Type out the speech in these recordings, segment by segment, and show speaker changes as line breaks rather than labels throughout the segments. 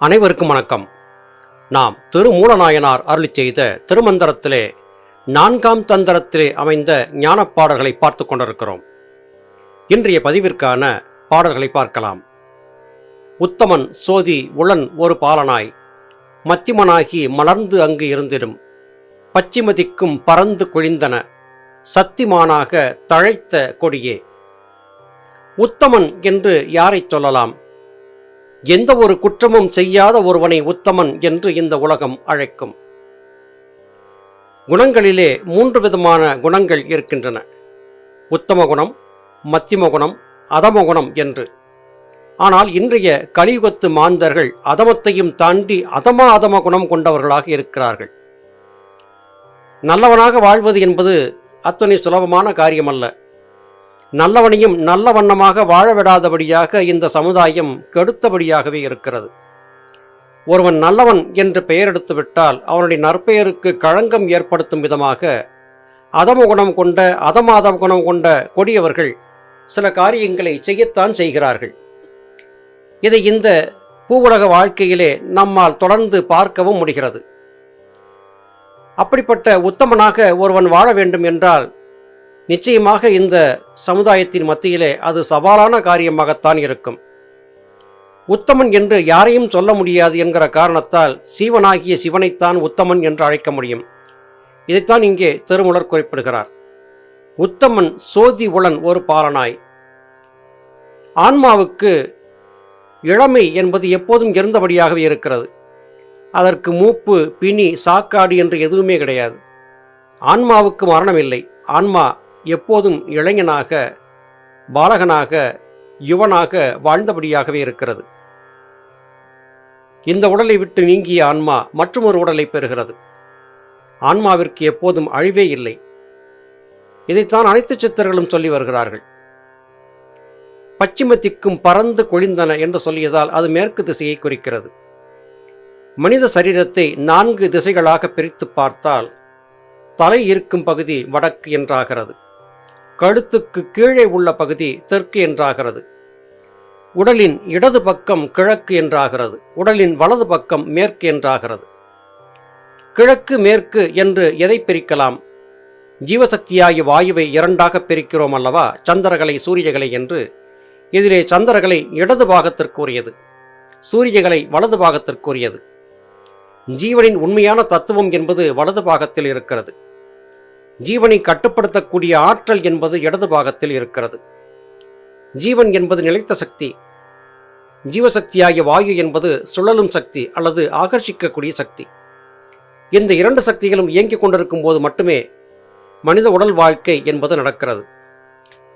அனைவருக்கும் வணக்கம். நாம் திருமூலநாயனார் அருளி செய்த திருமந்திரத்திலே நான்காம் தந்திரத்திலே அமைந்த ஞான பாடல்களை பார்த்து கொண்டிருக்கிறோம். இன்றைய பதிவிற்கான பாடல்களை பார்க்கலாம். உத்தமன் சோதி உளன் ஒரு பாலனாய் மத்திமனாகி மலர்ந்து அங்கு இருந்திடும். பச்சிமதிக்கும் பறந்து கொழிந்தன சத்திமானாக தழைத்த கொடியே. உத்தமன் என்று யாரை சொல்லலாம்? எந்த ஒரு குற்றமும் செய்யாத ஒருவனை உத்தமன் என்று இந்த உலகம் அழைக்கும். குணங்களிலே மூன்று விதமான குணங்கள் இருக்கின்றன. உத்தம குணம் மத்திம குணம் அதம குணம் என்று. ஆனால் இன்றைய கலியுகத்து மாந்தர்கள் அதமத்தையும் தாண்டி அதம அதம குணம் கொண்டவர்களாக இருக்கிறார்கள். நல்லவனாக வாழ்வது என்பது அத்தனை சுலபமான காரியமல்ல. நல்லவனையும் நல்ல வண்ணமாக வாழ விடாதபடியாக இந்த சமுதாயம் கெடுத்தபடியாகவே இருக்கிறது. ஒருவன் நல்லவன் என்று பெயர் அவனுடைய நற்பெயருக்கு களங்கம் ஏற்படுத்தும் விதமாக அதம குணம் கொண்ட அதமாதம குணம் கொண்ட கொடியவர்கள் சில காரியங்களை செய்யத்தான் செய்கிறார்கள். இதை இந்த பூவுலக வாழ்க்கையிலே நம்மால் தொடர்ந்து பார்க்கவும் முடிகிறது. அப்படிப்பட்ட உத்தமனாக ஒருவன் வாழ வேண்டும் என்றால் நிச்சயமாக இந்த சமுதாயத்தின் மத்தியிலே அது சவாலான காரியமாகத்தான் இருக்கும். உத்தமன் என்று யாரையும் சொல்ல முடியாது என்கிற காரணத்தால் சீவனாகிய சிவனைத்தான் உத்தமன் என்று அழைக்க முடியும். இதைத்தான் இங்கே திருமுலர் குறிப்பிடுகிறார். உத்தமன் சோதி உளன் ஒரு பாலனாய். ஆன்மாவுக்கு இளமை என்பது எப்போதும் இருந்தபடியாகவே இருக்கிறது. அதற்கு மூப்பு பிணி சாக்காடு என்று எதுவுமே கிடையாது. ஆன்மாவுக்கு மரணம் இல்லை ஆன்மா எப்போதும் இளைஞனாக பாலகனாக யுவனாக வாழ்ந்தபடியாகவே இருக்கிறது. இந்த உடலை விட்டு நீங்கிய ஆன்மா மற்றொரு உடலை பெறுகிறது. ஆன்மாவிற்கு எப்போதும் அழிவே இல்லை. இதைத்தான் அனைத்து சித்தர்களும் சொல்லி வருகிறார்கள். பச்சிமத்திக்கும் பறந்து கொழிந்தன என்று சொல்லியதால் அது மேற்கு திசையை குறிக்கிறது. மனித சரீரத்தை நான்கு திசைகளாக பிரித்து பார்த்தால் தலை இருக்கும் பகுதி வடக்கு என்றாகிறது. கழுத்துக்கு கீழே உள்ள பகுதி தெற்கு என்றாகிறது. உடலின் இடது பக்கம் கிழக்கு என்றாகிறது. உடலின் வலது பக்கம் மேற்கு என்றாகிறது. கிழக்கு மேற்கு என்று எதை பிரிக்கலாம்? ஜீவசக்தியாகிய வாயுவை இரண்டாக பிரிக்கிறோம் அல்லவா? சந்திரகலை சூரியகலை என்று. இதிலே சந்திரகலை இடது பாகத்திற்குரியது. சூரியகலை வலது பாகத்திற்குரியது. ஜீவனின் உண்மையான தத்துவம் என்பது வலது பாகத்தில் இருக்கிறது. ஜீவனை கட்டுப்படுத்தக்கூடிய ஆற்றல் என்பது இடது பாகத்தில் இருக்கிறது. ஜீவன் என்பது நிலைத்த சக்தி. ஜீவசக்தியாகிய வாயு என்பது சுழலும் சக்தி அல்லது ஆகர்ஷிக்கக்கூடிய சக்தி. இந்த இரண்டு சக்திகளும் இயங்கிக் கொண்டிருக்கும் போது மட்டுமே மனித உடல் வாழ்க்கை என்பது நடக்கிறது.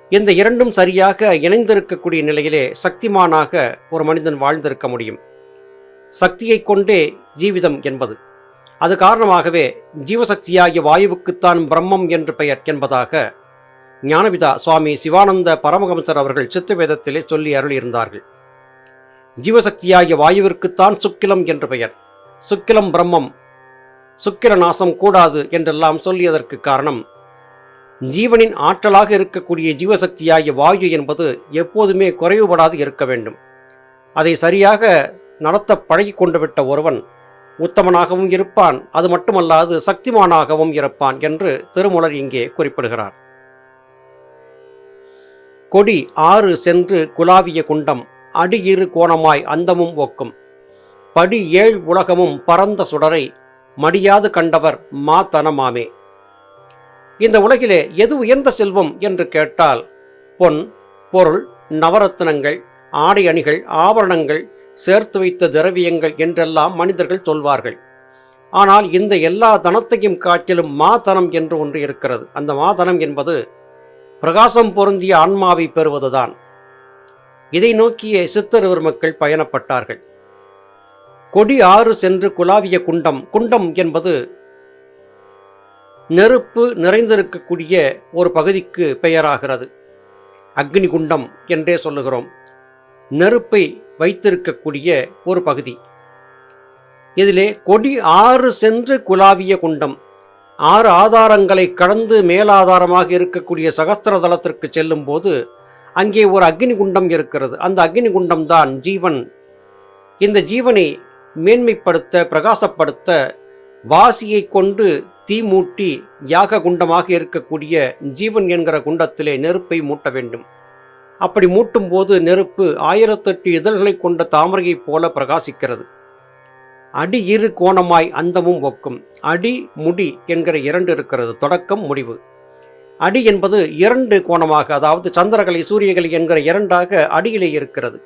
இந்த இரண்டும் சரியாக இணைந்திருக்கக்கூடிய நிலையிலே சக்திமானாக ஒரு மனிதன் வாழ்ந்திருக்க முடியும். சக்தியை கொண்டே ஜீவிதம் என்பது. அது காரணமாகவே ஜீவசக்தியாகிய வாயுவுக்குத்தான் பிரம்மம் என்று பெயர் என்பதாக ஞானபிதா சுவாமி சிவானந்த பரமஹம்சர் அவர்கள் சித்த வேதத்திலே சொல்லி அருளியிருந்தார்கள். ஜீவசக்தியாகிய வாயுவிற்குத்தான் சுக்கிலம் என்று பெயர். சுக்கிலம் பிரம்மம். சுக்கிர நாசம் கூடாது என்றெல்லாம் சொல்லியதற்கு காரணம் ஜீவனின் ஆற்றலாக இருக்கக்கூடிய ஜீவசக்தியாகிய வாயு என்பது எப்போதுமே குறைவுபடாது இருக்க வேண்டும். அதை சரியாக நடத்த பழகி கொண்டு விட்ட ஒருவன் உத்தமனாகவும் இருப்பான் அது மட்டுமல்லாது சக்திமானாகவும் இருப்பான் என்று திருமுலர் இங்கே குறிப்பிடுகிறார். கொடி ஆறு சென்று குலாவிய குண்டம் அடி இரு கோணமாய் அந்தமும் ஒக்கும். படி ஏழ் உலகமும் பரந்த சுடரை மடியாது கண்டவர் மா தனமாமே இந்த உலகிலே எது உயர்ந்த செல்வம் என்று கேட்டால் பொன் பொருள் நவரத்னங்கள் ஆடை அணிகள் ஆபரணங்கள் சேர்த்து வைத்த திரவியங்கள் என்றெல்லாம் மனிதர்கள் சொல்வார்கள். ஆனால் இந்த எல்லா தனத்தையும் காட்டிலும் மாதனம் என்று ஒன்று இருக்கிறது. அந்த மாதனம் என்பது பிரகாசம் பொருந்திய ஆன்மாவை பெறுவதுதான். இதை நோக்கிய சித்தருவர் மக்கள் பயணப்பட்டார்கள். கொடி ஆறு சென்று குலாவிய குண்டம். குண்டம் என்பது நெருப்பு நிறைந்திருக்கக்கூடிய ஒரு பகுதிக்கு பெயராகிறது. அக்னி குண்டம் என்றே சொல்லுகிறோம். நெருப்பை வைத்திருக்கக்கூடிய ஒரு பகுதி. இதிலே கொடி ஆறு சென்று குலாவிய குண்டம் ஆறு ஆதாரங்களை கடந்து மேலாதாரமாக இருக்கக்கூடிய சகஸ்திர தளத்திற்கு செல்லும் போது அங்கே ஒரு அக்னி குண்டம் இருக்கிறது. அந்த அக்னி குண்டம் தான் ஜீவன். இந்த ஜீவனை மேன்மைப்படுத்த பிரகாசப்படுத்த வாசியை கொண்டு தீ மூட்டி யாக குண்டமாக இருக்கக்கூடிய ஜீவன் என்கிற குண்டத்திலே நெருப்பை மூட்ட வேண்டும். அப்படி மூட்டும் போது நெருப்பு ஆயிரத்தெட்டு இதழ்களை கொண்ட தாமரையைப் போல பிரகாசிக்கிறது. அடி இரு கோணமாய் அந்தமும் ஒக்கும். அடி முடி என்கிற இரண்டு இருக்கிறது. தொடக்கம் முடிவு. அடி என்பது இரண்டு கோணமாக அதாவது சந்திரகலை சூரியகலை என்கிற இரண்டாக அடியிலே இருக்கிறது.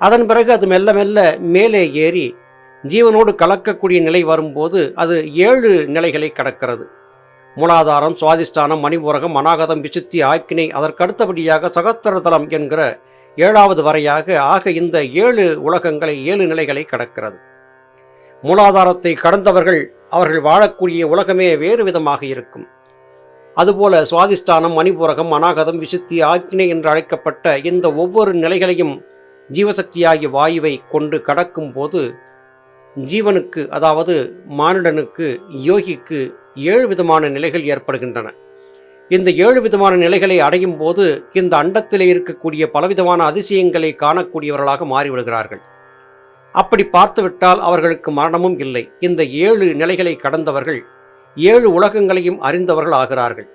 அதன் பிறகு அது மெல்ல மெல்ல மேலே ஏறி ஜீவனோடு கலக்கக்கூடிய நிலை வரும்போது அது ஏழு நிலைகளை கடக்கிறது. மூலாதாரம் சுவாதிஷ்டானம் மணிபூரகம் அநாகதம் விசுத்தி ஆக்கினை அதற்கடுத்தபடியாக சகஸ்திரதலம் என்கிற ஏழாவது வரையாக ஆக இந்த ஏழு உலகங்களை ஏழு நிலைகளை கடக்கிறது. மூலாதாரத்தை கடந்தவர்கள் அவர்கள் வாழக்கூடிய உலகமே வேறு விதமாக இருக்கும். அதுபோல சுவாதிஷ்டானம் மணிபூரகம் அநாகதம் விசுத்தி ஆக்கினை என்று அழைக்கப்பட்ட இந்த ஒவ்வொரு நிலைகளையும் ஜீவசக்தியாகிய வாயுவை கொண்டு கடக்கும் போது ஜீவனுக்கு அதாவது மானிடனுக்கு யோகிக்கு ஏழு விதமான நிலைகள் ஏற்படுகின்றன. இந்த ஏழு விதமான நிலைகளை அடையும் போது இந்த அண்டத்திலே இருக்கக்கூடிய பலவிதமான அதிசயங்களை காணக்கூடியவர்களாக மாறிவிடுகிறார்கள். அப்படி பார்த்துவிட்டால் அவர்களுக்கு மரணமும் இல்லை. இந்த ஏழு நிலைகளை கடந்தவர்கள் ஏழு உலகங்களையும் அறிந்தவர்கள் ஆகிறார்கள்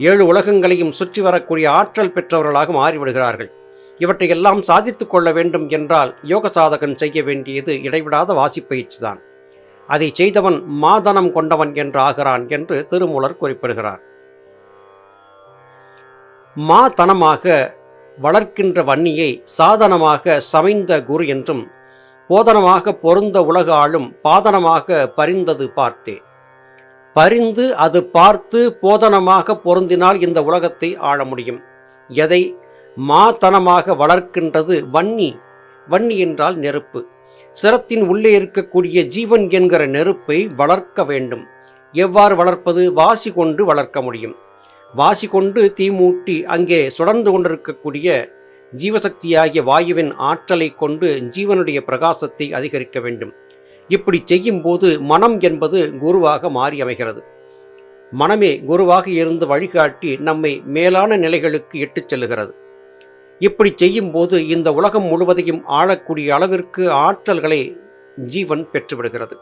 ஏழு உலகங்களையும் சுற்றி வரக்கூடிய ஆற்றல் பெற்றவர்களாக மாறிவிடுகிறார்கள். இவற்றையெல்லாம் சாதித்து கொள்ள வேண்டும் என்றால் யோக சாதகன் செய்ய வேண்டியது இடைவிடாத வாசிப்பயிற்சி தான் அதை செய்தவன் மாதனம் கொண்டவன் என்று ஆகிறான் என்று திருமூலர் குறிப்பிடுகிறார். மாதனமாக வளர்க்கின்ற வன்னியை சாதனமாக சமைந்த குரு என்றும் போதனமாக பொருந்த உலக ஆளும் பாதனமாக பரிந்தது பார்த்தே. பரிந்து அது பார்த்து போதனமாக பொருந்தினால் இந்த உலகத்தை ஆள முடியும். எதை மாதனமாக வளர்க்கின்றது வன்னி. வன்னி என்றால் நெருப்பு. சிரத்தின் உள்ளே இருக்கக்கூடிய ஜீவன் என்கிற நெருப்பை வளர்க்க வேண்டும். எவ்வாறு வளர்ப்பது? வாசி கொண்டு வளர்க்க முடியும். வாசி கொண்டு தீமூட்டி அங்கே சுடர்ந்து கொண்டிருக்கக்கூடிய ஜீவசக்தியாகிய வாயுவின் ஆற்றலை கொண்டு ஜீவனுடைய பிரகாசத்தை அதிகரிக்க வேண்டும். இப்படி செய்யும்போது மனம் என்பது குருவாக மாறி அமைகிறது மனமே குருவாக இருந்து வழிகாட்டி நம்மை மேலான நிலைகளுக்கு இட்டுச் செல்லுகிறது. இப்படி செய்யும்போது இந்த உலகம் முழுவதையும் ஆளக்கூடிய அளவிற்கு ஆற்றல்களை ஜீவன் பெற்றுவிடுகிறது.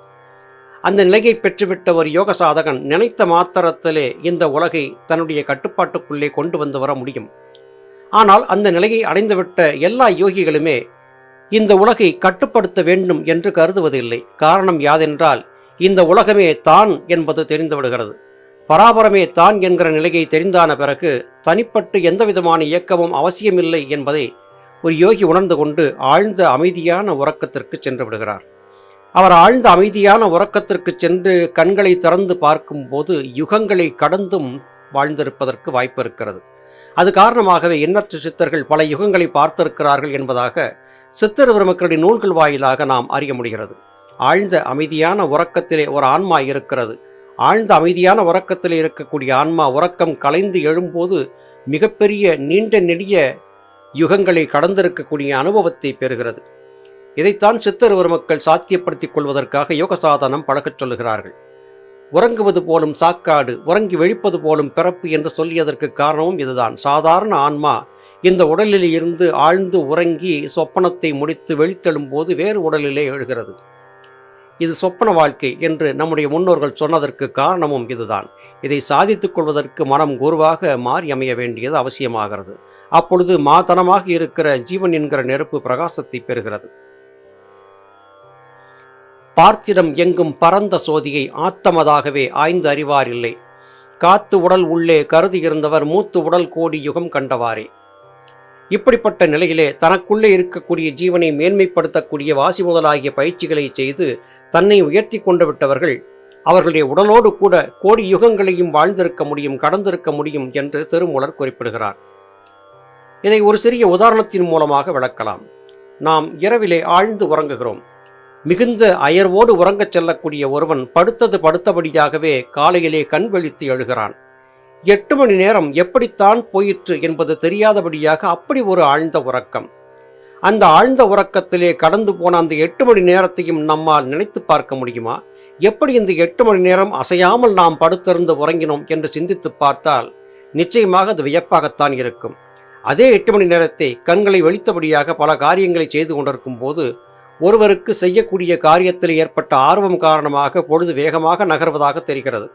அந்த நிலையை பெற்றுவிட்ட ஒரு யோக சாதகன் நினைத்த மாத்திரத்திலே இந்த உலகை தன்னுடைய கட்டுப்பாட்டுக்குள்ளே கொண்டு வந்து வர முடியும். ஆனால் அந்த நிலையை அடைந்துவிட்ட எல்லா யோகிகளுமே இந்த உலகை கட்டுப்படுத்த வேண்டும் என்று கருதுவதில்லை. காரணம் யாதென்றால் இந்த உலகமே தான் என்பது தெரிந்துவிடுகிறது. பராபரமே தான் என்கிற நிலையை தெரிந்தான பிறகு தனிப்பட்டு எந்தவிதமான இயக்கமும் அவசியமில்லை என்பதை ஒரு யோகி உணர்ந்து கொண்டு ஆழ்ந்த அமைதியான உறக்கத்திற்கு சென்று விடுகிறார். அவர் ஆழ்ந்த அமைதியான உறக்கத்திற்கு சென்று கண்களை திறந்து பார்க்கும்போது யுகங்களை கடந்தும் வாழ்ந்திருப்பதற்கு வாய்ப்பு இருக்கிறது. அது காரணமாகவே எண்ணற்ற சித்தர்கள் பல யுகங்களை பார்த்திருக்கிறார்கள் என்பதாக சித்தர் பெருமக்களுடைய நூல்கள் வாயிலாக நாம் அறிய முடிகிறது. ஆழ்ந்த அமைதியான உறக்கத்திலே ஒரு ஆன்மா இருக்கிறது. ஆழ்ந்த அமைதியான உறக்கத்தில் இருக்கக்கூடிய ஆன்மா உறக்கம் கலைந்து எழும்போது மிகப்பெரிய நீண்ட நெடிய யுகங்களை கடந்திருக்கக்கூடிய அனுபவத்தை பெறுகிறது. இதைத்தான் சித்தர் மக்கள் சாத்தியப்படுத்திக் கொள்வதற்காக யோக சாதனம் பழக்கச் சொல்லுகிறார்கள். உறங்குவது போலும் சாக்காடு உறங்கி வெளிப்பது போலும் பிறப்பு என்று சொல்லியதற்கு காரணமும் இதுதான். சாதாரண ஆன்மா இந்த உடலில் இருந்து ஆழ்ந்து உறங்கி சொப்பனத்தை முடித்து வெளித்தெழும்போது வேறு உடலிலே எழுகிறது. இது சொப்பன வாழ்க்கை என்று நம்முடைய முன்னோர்கள் சொன்னதற்கு காரணமும் இதுதான். இதை சாதித்துக் கொள்வதற்கு மனம் குருவாக மாறி அமைய வேண்டியது அவசியமாகிறது. அப்பொழுது மாதனமாக இருக்கிற ஜீவன் என்கிற நெருப்பு பிரகாசத்தை பெறுகிறது. பார்த்திடம் எங்கும் பரந்த சோதியை ஆத்தமதாகவே ஆய்ந்து அறிவார் இல்லை காத்து உடல் உள்ளே கருதி இருந்தவர் மூத்து உடல் கோடி யுகம் கண்டவாரே இப்படிப்பட்ட நிலையிலே தனக்குள்ளே இருக்கக்கூடிய ஜீவனை மேன்மைப்படுத்தக்கூடிய வாசி முதலாகிய பயிற்சிகளை செய்து தன்னை உயர்த்தி கொண்டு விட்டவர்கள் அவர்களுடைய உடலோடு கூட கோடி யுகங்களையும் வாழ்ந்திருக்க முடியும் கடந்திருக்க முடியும் என்று திருமூலர் குறிப்பிடுகிறார். இதை ஒரு சிறிய உதாரணத்தின் மூலமாக விளக்கலாம். நாம் இரவிலே ஆழ்ந்து உறங்குகிறோம். மிகுந்த அயர்வோடு உறங்கச் செல்லக்கூடிய ஒருவன் படுத்தது படுத்தபடியாகவே காலையிலே கண் வெளித்து எழுகிறான். எட்டு மணி நேரம் எப்படித்தான் போயிற்று என்பது தெரியாதபடியாக அப்படி ஒரு ஆழ்ந்த உறக்கம். அந்த ஆழ்ந்த உறக்கத்திலே கடந்து போன அந்த எட்டு மணி நேரத்தையும் நம்மால் நினைத்து பார்க்க முடியுமா? எப்படி இந்த எட்டு மணி நேரம் அசையாமல் நாம் படுத்திருந்து உறங்கினோம் என்று சிந்தித்து பார்த்தால் நிச்சயமாக அது வியப்பாகத்தான் இருக்கும். அதே எட்டு மணி நேரத்தை கண்களை வெளித்தபடியாக பல காரியங்களை செய்து கொண்டிருக்கும் போது ஒருவருக்கு செய்யக்கூடிய காரியத்தில் ஏற்பட்ட ஆர்வம் காரணமாக பொழுது வேகமாக நகர்வதாக தெரிகிறது.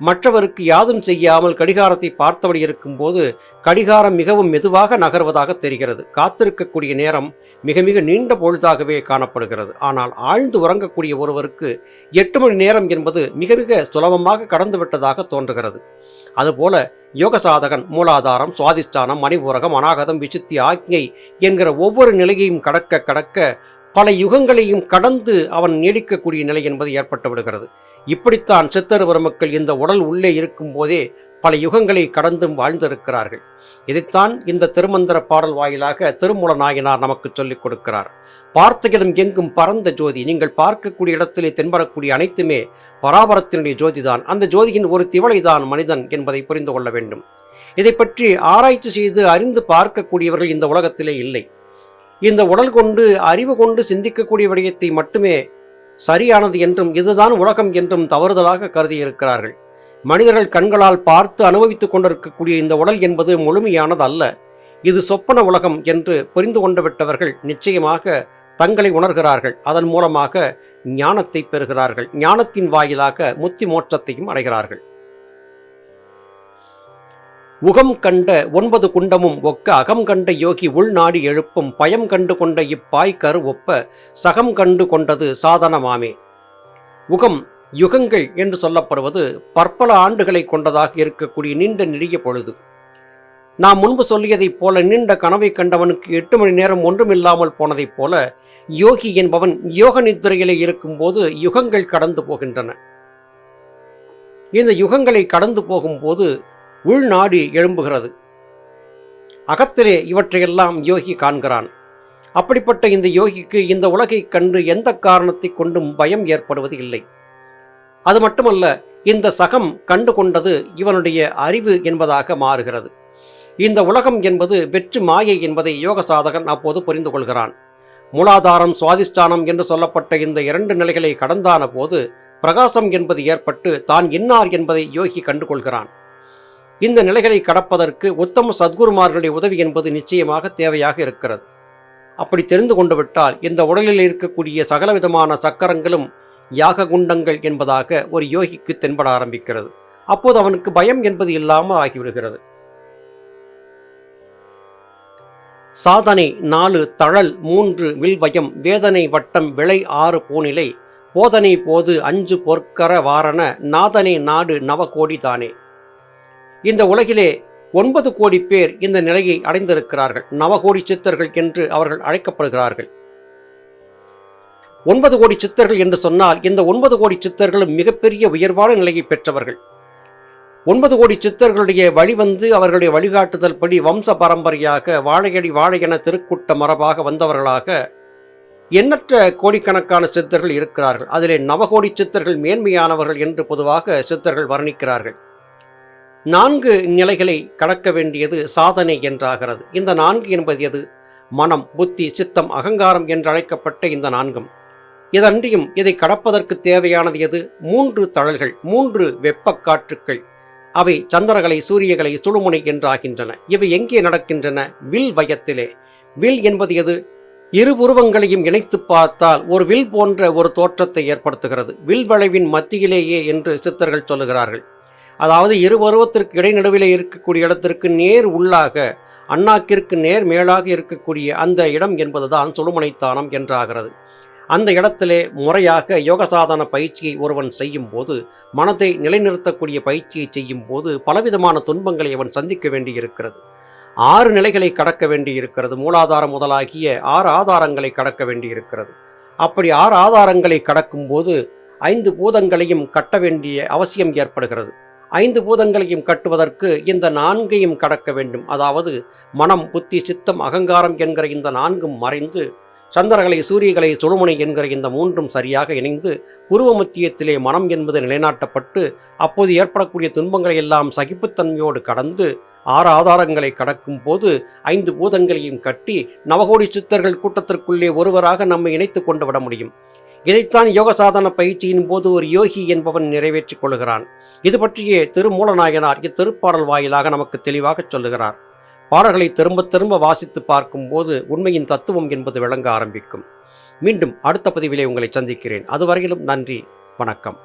மற்றவருக்கு யாதும் செய்யாமல் கடிகாரத்தை பார்த்தபடி இருக்கும்போது கடிகாரம் மிகவும் மெதுவாக நகர்வதாக தெரிகிறது. காத்திருக்கக்கூடிய நேரம் மிக மிக நீண்ட பொழுதாகவே காணப்படுகிறது. ஆனால் ஆழ்ந்து உறங்கக்கூடிய ஒருவருக்கு எட்டு மணி நேரம் என்பது மிக மிக சுலபமாக கடந்துவிட்டதாக தோன்றுகிறது. அதுபோல யோக சாதகன் மூலாதாரம் சுவாதிஷ்டானம் மணிபூரகம் அநாகதம் விசித்தி ஆக்ஞை என்கிற ஒவ்வொரு நிலையையும் கடக்க கடக்க பல யுகங்களையும் கடந்து அவன் நீடிக்கக்கூடிய நிலை என்பது ஏற்பட்டு விடுகிறது. இப்படித்தான் சித்தர் பெருமக்கள் இந்த உடல் உள்ளே இருக்கும் போதே பல யுகங்களை கடந்தும் வாழ்ந்திருக்கிறார்கள். இதைத்தான் இந்த திருமந்திர பாடல் வாயிலாக திருமூல நாயனார் நமக்கு சொல்லிக் கொடுக்கிறார். பார்த்த இடம் எங்கும் பரந்த ஜோதி நீங்கள் பார்க்கக்கூடிய இடத்திலே தென்படக்கூடிய அனைத்துமே பராபரத்தினுடைய ஜோதிதான். அந்த ஜோதியின் ஒரு திவளைதான் மனிதன் என்பதை புரிந்து கொள்ள வேண்டும். இதை பற்றி ஆராய்ச்சி செய்து அறிந்து பார்க்கக்கூடியவர்கள் இந்த உலகத்திலே இல்லை. இந்த உடல் கொண்டு அறிவு கொண்டு சிந்திக்கக்கூடிய விடயத்தை மட்டுமே சரியானது என்றும் இதுதான் உலகம் என்றும் தவறுதலாக கருதியிருக்கிறார்கள். மனிதர்கள் கண்களால் பார்த்து அனுபவித்துக் கொண்டிருக்கக்கூடிய இந்த உடல் என்பது முழுமையானது அல்ல. இது சொப்பன உலகம் என்று புரிந்து கொண்டு விட்டவர்கள் நிச்சயமாக தங்களை உணர்கிறார்கள். அதன் மூலமாக ஞானத்தை பெறுகிறார்கள். ஞானத்தின் வாயிலாக முத்தி மோற்றத்தையும் அடைகிறார்கள். உகம் கண்ட ஒன்பது குண்டமும் ஒக்க அகம் கண்ட யோகி உள்நாடி எழுப்பும் பயம் கண்டு கொண்ட இப்பாய் கரு ஒப்ப சகம் கண்டு கொண்டது சாதனமாமே. உகம் யுகங்கள் என்று சொல்லப்படுவது பற்பல ஆண்டுகளை கொண்டதாக இருக்கக்கூடிய நீண்ட நெடிய பொழுது. நாம் முன்பு சொல்லியதைப் போல நீண்ட கனவை கண்டவனுக்கு எட்டு மணி நேரம் ஒன்றுமில்லாமல் போனதைப் போல யோகி என்பவன் யோக நித்திரையிலே இருக்கும்போது யுகங்கள் கடந்து போகின்றன. இந்த யுகங்களை கடந்து போகும்போது உள்நாடி எழும்புகிறது. அகத்திலே இவற்றையெல்லாம் யோகி காண்கிறான். அப்படிப்பட்ட இந்த யோகிக்கு இந்த உலகைக் கண்டு எந்த காரணத்தை கொண்டும் பயம் ஏற்படுவது இல்லை. அது மட்டுமல்ல இந்த சகம் கண்டு கொண்டது இவனுடைய அறிவு என்பதாக மாறுகிறது. இந்த உலகம் என்பது வெற்று மாயை என்பதை யோக சாதகன் அப்போது புரிந்து கொள்கிறான். மூலாதாரம் சுவாதிஷ்டானம் என்று சொல்லப்பட்ட இந்த இரண்டு நிலைகளை கடந்தான போது பிரகாசம் என்பது ஏற்பட்டு தான் இன்னார் என்பதை யோகி கண்டுகொள்கிறான். இந்த நிலைகளை கடப்பதற்கு உத்தம சத்குருமார்களுடைய உதவி என்பது நிச்சயமாக தேவையாக இருக்கிறது. அப்படி தெரிந்து கொண்டு விட்டால் இந்த உடலில் இருக்கக்கூடிய சகலவிதமான சக்கரங்களும் யாக குண்டங்கள் என்பதாக ஒரு யோகிக்கு தென்பட ஆரம்பிக்கிறது. அப்போது அவனுக்கு பயம் என்பது இல்லாமல் ஆகிவிடுகிறது. சாதனை நாலு தழல் மூன்று வில்வயம் வேதனை வட்டம் விளை ஆறு பூநிலை போதனை போது அஞ்சு பொற்கர வாரண நாதனை நாடு நவகோடி தானே. இந்த உலகிலே ஒன்பது கோடி பேர் இந்த நிலையை அடைந்திருக்கிறார்கள். நவகோடி சித்தர்கள் என்று அவர்கள் அழைக்கப்படுகிறார்கள். ஒன்பது கோடி சித்தர்கள் என்று சொன்னால் இந்த ஒன்பது கோடி சித்தர்களும் மிகப்பெரிய உயர்வான நிலையை பெற்றவர்கள். ஒன்பது கோடி சித்தர்களுடைய வழி வந்து அவர்களுடைய வழிகாட்டுதல் படி வம்ச பரம்பரையாக வாழையடி வாழையென திருக்கூட்ட மரபாக வந்தவர்களாக எண்ணற்ற கோடிக்கணக்கான சித்தர்கள் இருக்கிறார்கள். அதிலே நவகோடி சித்தர்கள் மேன்மையானவர்கள் என்று பொதுவாக சித்தர்கள் வர்ணிக்கிறார்கள். நான்கு நிலைகளை கடக்க வேண்டியது சாதனை என்றாகிறது. இந்த நான்கு என்பது எது? மனம் புத்தி சித்தம் அகங்காரம் என்று அழைக்கப்பட்ட இந்த நான்கும். இதன்றியும் இதை கடப்பதற்கு தேவையானது எது? மூன்று தழல்கள் மூன்று வெப்பக்காற்றுக்கள் அவை சந்திரகலை சூரியகலை சுழுமுனை என்றாகின்றன. இவை எங்கே நடக்கின்றன? வில் வயத்திலே. வில் என்பது எது? இரு உருவங்களையும் இணைத்து பார்த்தால் ஒரு வில் போன்ற ஒரு தோற்றத்தை ஏற்படுத்துகிறது. வில் வளைவின் மத்தியிலேயே என்று சித்தர்கள் சொல்லுகிறார்கள். அதாவது இரு பருவத்திற்கு இடைநடுவில் இருக்கக்கூடிய இடத்திற்கு நேர் உள்ளாக அண்ணாக்கிற்கு நேர் மேலாக இருக்கக்கூடிய அந்த இடம் என்பதுதான் சுழுமனைத்தானம் என்றாகிறது. அந்த இடத்திலே முறையாக யோகசாதன பயிற்சியை ஒருவன் செய்யும் போது மனதை நிலைநிறுத்தக்கூடிய பயிற்சியை செய்யும் போது பலவிதமான துன்பங்களை அவன் சந்திக்க வேண்டியிருக்கிறது. ஆறு நிலைகளை கடக்க வேண்டியிருக்கிறது. மூலாதாரம் முதலாகிய ஆறு ஆதாரங்களை கடக்க வேண்டியிருக்கிறது. அப்படி ஆறு ஆதாரங்களை கடக்கும் போது ஐந்து பூதங்களையும் கட்ட வேண்டிய அவசியம் ஏற்படுகிறது. ஐந்து பூதங்களையும் கட்டுவதற்கு இந்த நான்கையும் கடக்க வேண்டும். அதாவது மனம் புத்தி சித்தம் அகங்காரம் என்கிற இந்த நான்கும் மறைந்து சந்திரகலை சூரியகலை சுழுமுனை என்கிற இந்த மூன்றும் சரியாக இணைந்து உருவ மத்தியத்திலே மனம் என்பது நிலைநாட்டப்பட்டு அப்போது ஏற்படக்கூடிய துன்பங்களை எல்லாம் சகிப்புத்தன்மையோடு கடந்து ஆறு ஆதாரங்களை கடக்கும் போது ஐந்து பூதங்களையும் கட்டி நவகோடி சித்தர்கள் கூட்டத்திற்குள்ளே ஒருவராக நம்மை இணைத்து கொண்டு விட முடியும். இதைத்தான் யோக சாதன பயிற்சியின் போது ஒரு யோகி என்பவன் நிறைவேற்றிக் கொள்கிறான். இது பற்றியே திருமூலநாயனார் இத்திருப்பாடல் வாயிலாக நமக்கு தெளிவாக சொல்லுகிறார். பாடல்களை திரும்ப திரும்ப வாசித்து பார்க்கும்போது உண்மையின் தத்துவம் என்பது விளங்க ஆரம்பிக்கும். மீண்டும் அடுத்த பதிவிலே உங்களை சந்திக்கிறேன். அதுவரையிலும் நன்றி வணக்கம்.